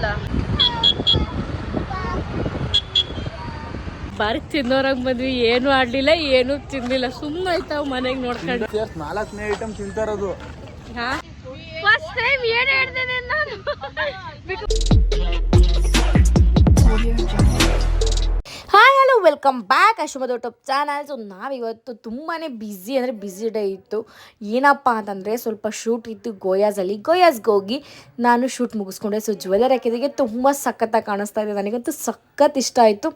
ಹೌದಾ ಬಾರಿ ತಿನ್ನೋರಂಗ್ ಬಂದ್ವಿ ಏನು ಆಡ್ಲಿಲ್ಲ ಏನು ತಿನ್ಲಿಲ್ಲ. ಸುಮ್ಮನೆ ಆಯ್ತಾವ್ ಮನೆಗೆ ನೋಡ್ಕೊಂಡು? ನಾಲ್ಕನೇ ಐಟಮ್ ತಿಂತಾರದು ಫಸ್ಟ್ ಟೈಮ್ ಏನ್ ಹೇಳ್ತೇನೆ ನಾನು ವೆಲ್ಕಮ್ ಬ್ಯಾಕ್ ಅಶ್ವಮದ ಯೂಟ್ಯೂಬ್ ಚಾನಲ್. ಸೊ ನಾವಿವತ್ತು ತುಂಬಾ ಬ್ಯುಸಿ ಅಂದರೆ ಬ್ಯುಸಿ ಡೇ ಇತ್ತು. ಏನಪ್ಪ ಅಂತಂದರೆ ಸ್ವಲ್ಪ ಶೂಟ್ ಇತ್ತು ಗೋಯಾಸಲ್ಲಿ. ಗೋಯಾಸ್ಗೆ ಹೋಗಿ ನಾನು ಶೂಟ್ ಮುಗಿಸ್ಕೊಂಡೆ. ಸೊ ಜ್ಯುವೆಲರಿ ಹಾಕಿದಾಗೆ ತುಂಬ ಸಖತ್ತಾಗಿ ಕಾಣಿಸ್ತಾ ಇದೆ. ನನಗಂತೂ ಸಖತ್ ಇಷ್ಟ ಆಯಿತು.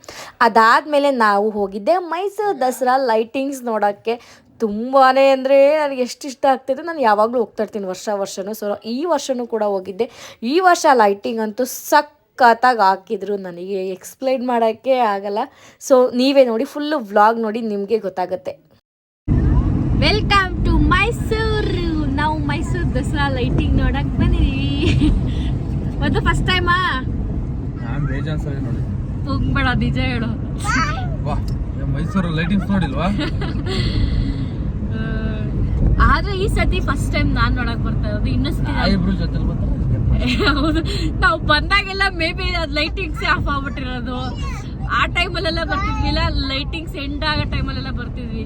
ಅದಾದಮೇಲೆ ನಾವು ಹೋಗಿದ್ದೆ ಮೈಸೂರು ದಸರಾ ಲೈಟಿಂಗ್ಸ್ ನೋಡೋಕ್ಕೆ. ತುಂಬಾ ಅಂದರೆ ನನಗೆ ಎಷ್ಟು ಇಷ್ಟ ಆಗ್ತಿದೆ ನಾನು ಯಾವಾಗಲೂ ಹೋಗ್ತಾ ಇರ್ತೀನಿ ವರ್ಷ ವರ್ಷನೂ. ಸೊ ಈ ವರ್ಷನೂ ಕೂಡ ಹೋಗಿದ್ದೆ. ಈ ವರ್ಷ ಲೈಟಿಂಗ್ ಅಂತೂ ಸಖತ್ತಾಗಿ ಹಾಕಿದ್ರು ನನಗೆ ಎಕ್ಸ್ಪ್ಲೈನ್ ಮಾಡೋಕ್ಕೆ ಆಗಲ್ಲ. ಸೊ ನೀವೇ ನೋಡಿ ಫುಲ್ಲು ವ್ಲಾಗ್ ನೋಡಿ ನಿಮಗೆ ಗೊತ್ತಾಗುತ್ತೆ. ವೆಲ್ಕಮ್ ಟು ಮೈಸೂರು ನಾವು ಮೈಸೂರು ದಸರಾ ಲೈಟಿಂಗ್ ನೋಡಕ್ ಬಂದಿದೀವಿ. ಮತ್ತು ಫಸ್ಟ್ ಟೈಮಾ ನಾನ್ ಬೇಜಾನ್ ಸರಿ ನೋಡಿ. ಹೋಗ್ಬೇಡ ನಿಜ ಹೇಳು. ವಾ ಮೈಸೂರು ಲೈಟಿಂಗ್ಸ್ ನೋಡಿಲ್ವಾ? ಆದ್ರೆ ಈ ಸತಿ ಫಸ್ಟ್ ಟೈಮ್ ನಾನ್ ನೋಡಕ್ ಬರ್ತಾ ಇರೋದು. ಇನ್ನೊಂದ್ಸತಿ ಇಬ್ರು ಜೊತೆಲಿ ಬರ್ತಾರೆ. ಹೌದು. ನಾವು ಬಂದಾಗೆಲ್ಲ ಮೇ ಬಿ ಅದು ಲೈಟಿಂಗ್ಸ್ ಆಫ್ ಆಗ್ಬಿಟ್ಟಿರೋದು. ಆ ಟೈಮಲ್ಲೆಲ್ಲ ಬರ್ತಿದ್ವಿಲ್ಲ? ಲೈಟಿಂಗ್ಸ್ ಎಂಡ್ ಆಗೋ ಟೈಮಲ್ಲೆಲ್ಲ ಬರ್ತಿದ್ವಿ.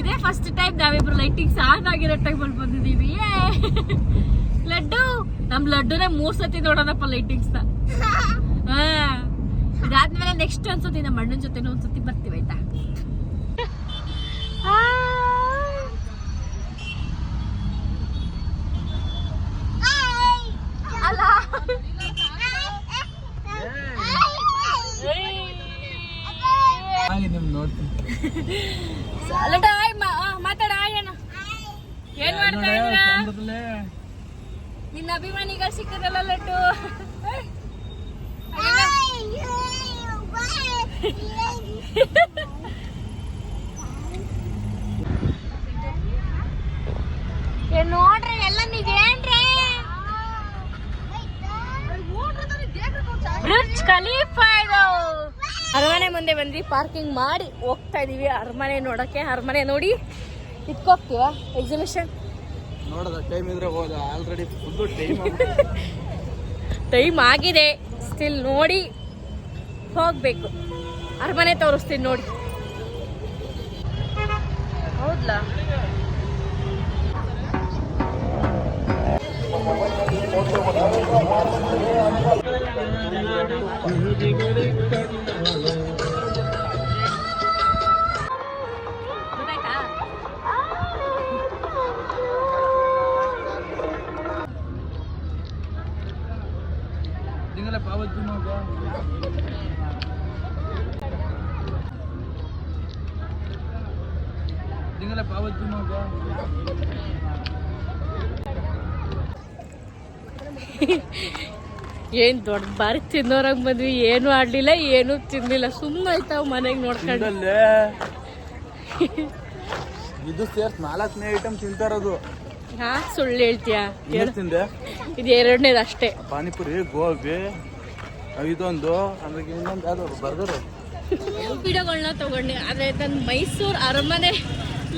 ಇದೇ ಫಸ್ಟ್ ಟೈಮ್ ನಾವಿಬ್ರು ಲೈಟಿಂಗ್ಸ್ ಆನ್ ಆಗಿರೋ ಟೈಮಲ್ಲಿ ಬಂದಿದ್ದೀವಿ. ಏ! ಲಡ್ಡು! ನಮ್ಮ ಲಡ್ಡುನೇ ಮೂರು ಸತಿ ನೋಡೋಣಪ್ಪ ಲೈಟಿಂಗ್ಸ್ ಹಾಂ. ಇದಾದ್ಮೇಲೆ ನೆಕ್ಸ್ಟ್ ಒಂದ್ಸತಿ, ನಮ್ಮ ಅಣ್ಣನ ಜೊತೆ ಒಂದ್ಸತಿ ಬರ್ತೀವಿ, ಆಯ್ತಾ ಅಲ್ಲ ಹಾಗೆ ನಿಮ್ ಲಡ್ಡು ಆಯ್ ಮಾತಾಡ ಆಯಣ್ಣ ಏನ್ ಮಾಡ್ತಾ ಇದ್ರ ನಿನ್ನ ಅಭಿಮಾನಿಗಳು ಸಿಕ್ಕದಲ್ಲ ಲಟ್ಟು ನೋಡ್ರಿ ಎಲ್ಲ ನೀವೇನ್ರಿ ಬ್ರಿಡ್ಜ್ ಖಲೀಫಾ ಇದು. ಮುಂದೆ ಬಂದ್ವಿ. ಪಾರ್ಕಿಂಗ್ ಮಾಡಿ ಹೋಗ್ತಾ ಇದೀವಿ. ಅರಮನೆ ನೋಡಕ್ಕೆ ಅರಮನೆ ನೋಡಿ ಇಟ್ಕೋಗ್ತೀವ ಎಕ್ಸಿಬಿಷನ್ ನೋಡದ? ಟೈಮ್ ಇದ್ರೆ ಹೋದ ಆಲ್ರೆಡಿ ಫುಲ್ ಟೈಮ್ ಟೈಮ್ ಆಗಿದೆ. ಸ್ಟಿಲ್ ನೋಡಿ ಹೋಗ್ಬೇಕು. ಅರಮನೆ ತೋರಿಸ್ತೀನಿ ನೋಡಿ. ಹೌದಾ ನಿಂಗಲೇ ಪಾವತಿ ಏನ್ ದೊಡ್ಡ ಬಾರಿ ತಿನ್ನೋರಂಗ್ ಬಂದ್ವಿ. ಏನು ಆಡ್ಲಿಲ್ಲ ಏನು ತಿನ್ಲಿಲ್ಲ. ಸುಮ್ಮನೆ ಆಯ್ತಾವ್ ಮನೆಗೆ ನೋಡ್ಕೊಂಡು? ಇದು ಸೇರ್ಸ್ ನಾಲ್ಕನೇ ಐಟಮ್ ತಿಂತಾರದು ಹಾ ಸುಳ್ಳು ಹೇಳ್ತೀಯಾ? ತಿಂದೆ? ಇದು ಎರಡನೇದು ಅಷ್ಟೇ. ಪಾನಿಪುರಿ ಗೋಬಿ ಇದೊಂದು. ಆಮೇಲೆ ಇನ್ನೊಂದು ಯಾವ್ದು? ಬರ್ಗರು. ವಿಡಿಯೋಗಳನ್ನ ತಗೊಂಡೆ. ಆದ್ರೆ ನನ್ನ ಮೈಸೂರು ಅರಮನೆ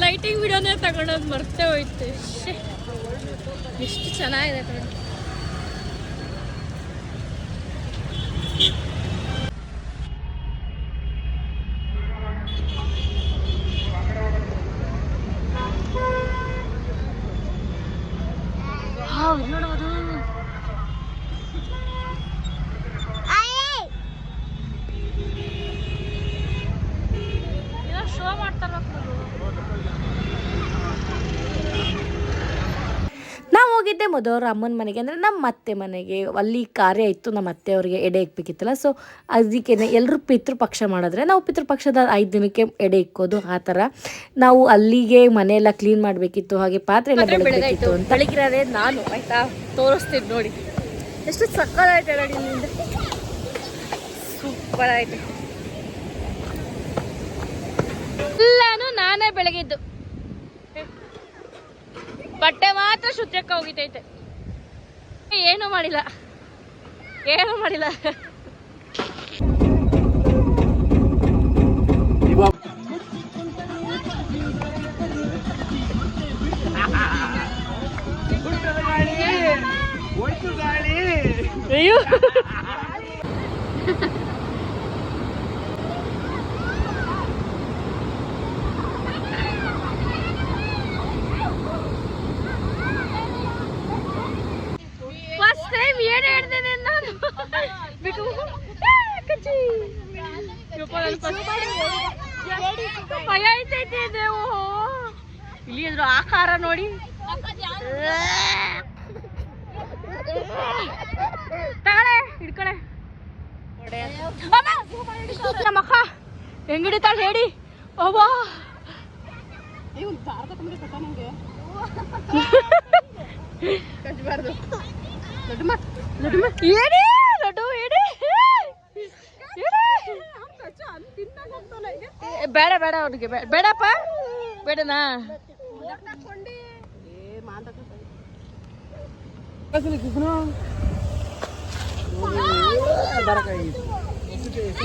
ಲೈಟಿಂಗ್ ವಿಡಿಯೋನೇ ತಗೊಂಡೋದು ಮರ್ತೇ ಹೋಯ್ತು. ಎಷ್ಟು ಚೆನ್ನಾಗಿದೆ ಕಣೆ. ವಾವ್, ಇದು ನೋಡು ಅದು. ಏನೋ ಶೋ ಮಾಡ್ತಾರ ನಾವು ಹೋಗಿದ್ದೆ ಮೊದಲು ಅಮ್ಮನ ಮನೆಗೆ. ಅಂದರೆ ನಮ್ಮ ಅತ್ತೆ ಮನೆಗೆ ಅಲ್ಲಿ ಕಾರ್ಯ ಇತ್ತು ನಮ್ಮ ಅತ್ತೆ ಅವರಿಗೆ ಎಡೆ ಇಕ್ಬೇಕಿತ್ತಲ್ಲ. ಸೊ ಅದಕ್ಕೆ ಎಲ್ಲರೂ ಪಿತೃಪಕ್ಷ ಮಾಡಿದ್ರೆ ನಾವು ಪಿತೃಪಕ್ಷದ ಐದು ದಿನಕ್ಕೆ ಎಡೆ ಇಕ್ಕೋದು ಆ ಥರ. ನಾವು ಅಲ್ಲಿಗೆ ಮನೆಯೆಲ್ಲ ಕ್ಲೀನ್ ಮಾಡಬೇಕಿತ್ತು ಹಾಗೆ ಪಾತ್ರೆ ಎಲ್ಲ ಬೆಳಗ್ಬೇಕಿತ್ತು ಅಂತ. ಬೆಳಗಿರೋದೇ ನಾನು ಆಯ್ತಾ? ತೋರಿಸ್ತೀನಿ ನೋಡಿ. ಎಷ್ಟು ಸಕ್ಕತ್ತಾಯ್ತು ನೋಡಿ ಸೂಪರ್ ಆಯ್ತು. ಎಲ್ಲಾನು ನಾನೇ ಬೆಳಗಿದ್ದು. ಬಟ್ಟೆ ಮಾತ್ರ ಶುದ್ಧಕ್ಕೆ ಹೋಗಿತೈತೆ ಏನು ಮಾಡಿಲ್ಲ. ಏನು ಮಾಡಿಲ್ಲ. ಅಯ್ಯೋ ಫಸ್ಟ್ ಟೈಮ್ ಏನು ಹೇಳ್ತೇನೆ ನಾನು ಬಿಟ್ಟು ಕಚ್ಚಿ ಯಪ್ಪ, ನನ್ first- ಭಯ ಆಯ್ತೈತೆ ದೇವು ಇಲ್ಲಿ ಇದ್ರ ಆಕಾರ ನೋಡಿ. ತಗಳೆ ಹಿಡ್ಕಳೆ. ನಮ್ಮ ಅಕ್ಕ ಹೆಂಗ್ ಹಿಡಿತಾಳೆ ಹೇಳಿ. ಲಡ್ಡು ಏನೇ? ಬೇಡ ಬೇಡ ಅವ್ರಿಗೆ ಬೇಡಪ್ಪ. ಬೇಡನಾ?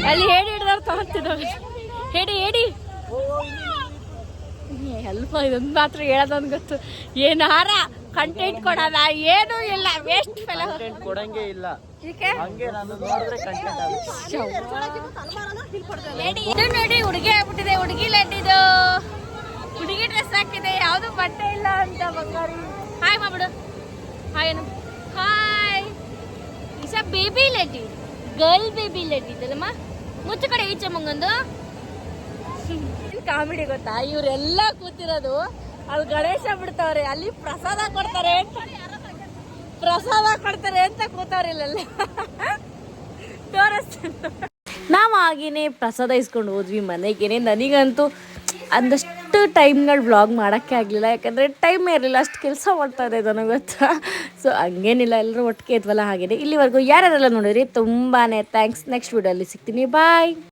ಅಲ್ಲಿ ಹೇಳಿ ಹಿಡ್ದಾರ ತಗೊಂತಿದ್ರು ಹೇಳಿ ಹೇಳಿ. ಅಲ್ಪ ಇದೊಂದು ಮಾತ್ರ ಹೇಳೋದೊಂದು ಗೊತ್ತು. ಏನಾರ ಕಂಟೆಂಟ್ ಕೊಡೋದ ಏನೂ ಇಲ್ಲ ವೇಸ್ಟ್ ಫೆಲ ಕೊಡಂಗೆ ಇಲ್ಲ. ನೋಡಿ ಹುಡುಗಿ ಆಗ್ಬಿಟ್ಟಿದೆ. ಹುಡುಗಿ ಲಡ್ಡಿದು ಹುಡುಗಿ ಡ್ರೆಸ್ ಹಾಕಿದೆ. ಯಾವ್ದು ಬಟ್ಟೆ ಇಲ್ಲ ಅಂತ ಬಂಗಾರಿ. ಹಾಯ್ ಮಾಡ್ಬಿಡು ಹಾಯ್ ಏನು ಹಾಯ್ ಇಸ ಬೇಬಿ ಲಡ್ಡಿ ಗರ್ಲ್ ಬೇಬಿ ಲಡ್ಡಿ ಇದಲ್ಲಮ್ಮ. ಮುಚ್ಚ ಕಡೆ ಈಚೆ ಮಂಗೊಂದು. ಕಾಮಿಡಿ ಗೊತ್ತಾ? ಇವರೆಲ್ಲ ಕೂತಿರೋದು. ಅಲ್ಲಿ ಗಣೇಶ ಬಿಡ್ತಾವ್ರೆ. ಅಲ್ಲಿ ಪ್ರಸಾದ ಕೊಡ್ತಾರೆ ಪ್ರಸಾದ ಕೊಡ್ತಾರೆ ಅಂತ ಕೂತಾರಿಲ್ಲ ತೋರಿಸ್ತೀನಿ. ನಾವು ಆಗಿನೇ ಪ್ರಸಾದ ಇಸ್ಕೊಂಡು ಹೋದ್ವಿ ಮನೆಗೇನೆ. ನನಗಂತೂ ಅಂದಷ್ಟು ಟೈಮ್ಗಳು ವ್ಲಾಗ್ ಮಾಡೋಕ್ಕೆ ಆಗಲಿಲ್ಲ. ಯಾಕಂದರೆ ಟೈಮೇ ಇರಲಿಲ್ಲ. ಅಷ್ಟು ಕೆಲಸ ಮಾಡ್ತಾ ಇದೆ ನನಗೆ ಗೊತ್ತಾ? ಸೊ ಹಂಗೇನಿಲ್ಲ. ಎಲ್ಲರೂ ಒಟ್ಟಿಗೆ ಇದ್ವಲ್ಲ ಹಾಗೇನೆ. ಇಲ್ಲಿವರೆಗೂ ಯಾರ್ಯಾರೆಲ್ಲ ನೋಡಿದ್ರಿ ತುಂಬಾ ಥ್ಯಾಂಕ್ಸ್ ನೆಕ್ಸ್ಟ್ ವೀಡಿಯೋಲ್ಲಿ ಸಿಗ್ತೀನಿ. ಬಾಯ್